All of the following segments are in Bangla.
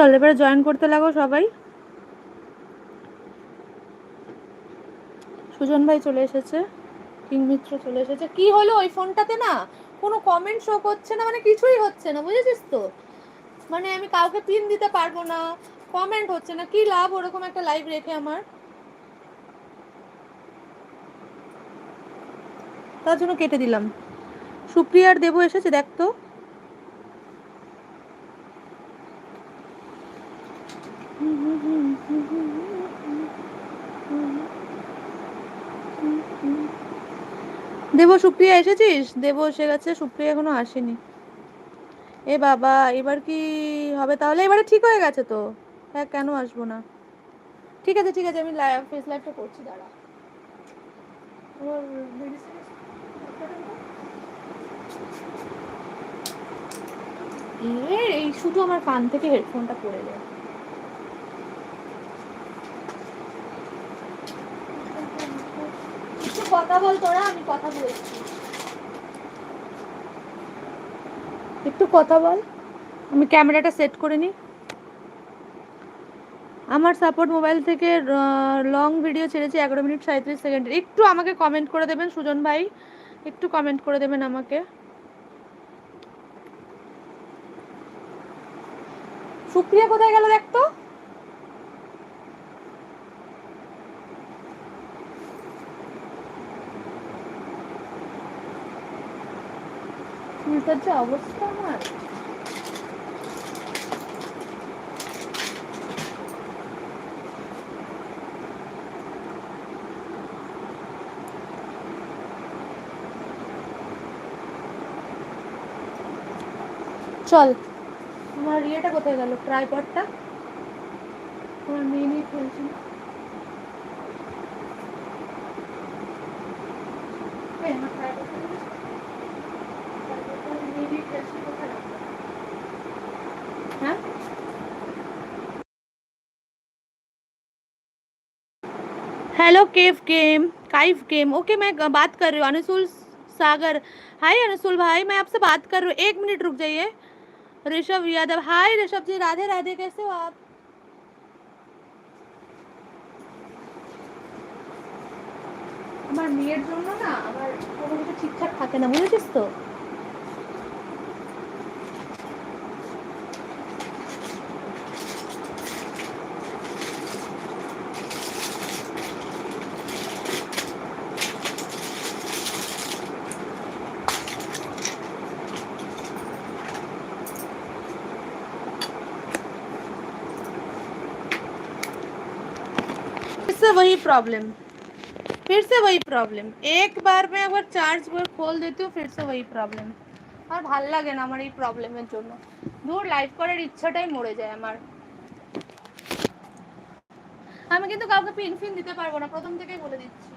চল, এবারে জয়েন করতে লাগো সবাই। সুজন ভাই চলে এসেছে মিত্র চলে এসেছে। কি হলো ওই ফোনটাতে না? কোনো কমেন্ট শো করছে না মানে কিছুই হচ্ছে না, বুঝেছিস তো? মানে আমি কাউকে পিন দিতে পারব না কমেন্ট হচ্ছে না, কি লাভ ওরকম একটা লাইভ রেখে আমার? তার জন্য কেটে দিলাম। সুপ্রিয়ার দেবো এসেছে, দেখ তো। দেব, সুপ্রিয়া, এসেছিস? দেব, এসে গেছে, সুপ্রিয়া এখনও আসেনি। এ বাবা, এবার কি হবে? তাহলে এবারে ঠিক হয়ে গেছে তো? হ্যাঁ কেন আসব না? ঠিক আছে ঠিক আছে, আমি লাইভ ফেস লাইভটা করছি, দাঁড়া। এই শুধু আমার কান থেকে হেডফোনটা পড়ে যায় একটু কথা বল তোরা, আমি কথা বলছি। একটু কথা বল। আমি ক্যামেরাটা সেট করে নিই আমার সাপোর্ট মোবাইল থেকে লং ভিডিও ছেড়েছি এগারো মিনিট সাঁত্রিশ সেকেন্ডের একটু আমাকে কমেন্ট করে দেবেন, সুজন ভাই। একটু কমেন্ট করে দেবেন আমাকে। সুপ্রিয়া কোথায় গেল দেখ চুলটার যে অবস্থা আমার। চল আমার ইয়েটা কোথায় গেল? ট্রাইপডটা আমার মেয়ে নিয়ে খেলছি এই, হ্যাঁ हेलो केव गेम काइफ गेम ओके मैं बात कर रही हूँ अनुसुल सागर हाय अनुसुल भाई मैं आपसे बात कर रही हूँ एक मिनट रुक जाइए ऋषभ यादव हाय ऋषभ जी राधे राधे कैसे हो आप আমার মেয়ের জন্য না আমার কোনো কিছু ঠিকঠাক থাকে না বুঝেছিস তো फिर से वही प्रॉब्लम फिर से वही प्रॉब्लम एक बार में अगर चार्ज पर खोल देती हूँ फिर से वही प्रॉब्लम আর ভাল লাগে না আমার এই প্রবলেমের জন্য দূর লাইভ করার ইচ্ছাটাই মরে যায় আমার আমি কিন্তু কাউকে পিন ফিন দিতে পারবো না প্রথম থেকেই বলে দিচ্ছি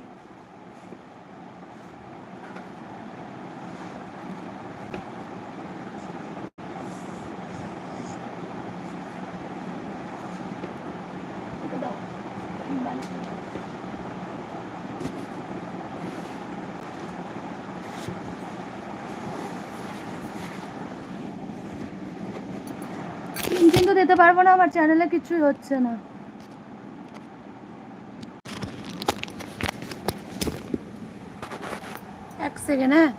দিতে পারব না আমার চ্যানেলে কিছুই হচ্ছে না। এক সেকেন্ড হ্যাঁ?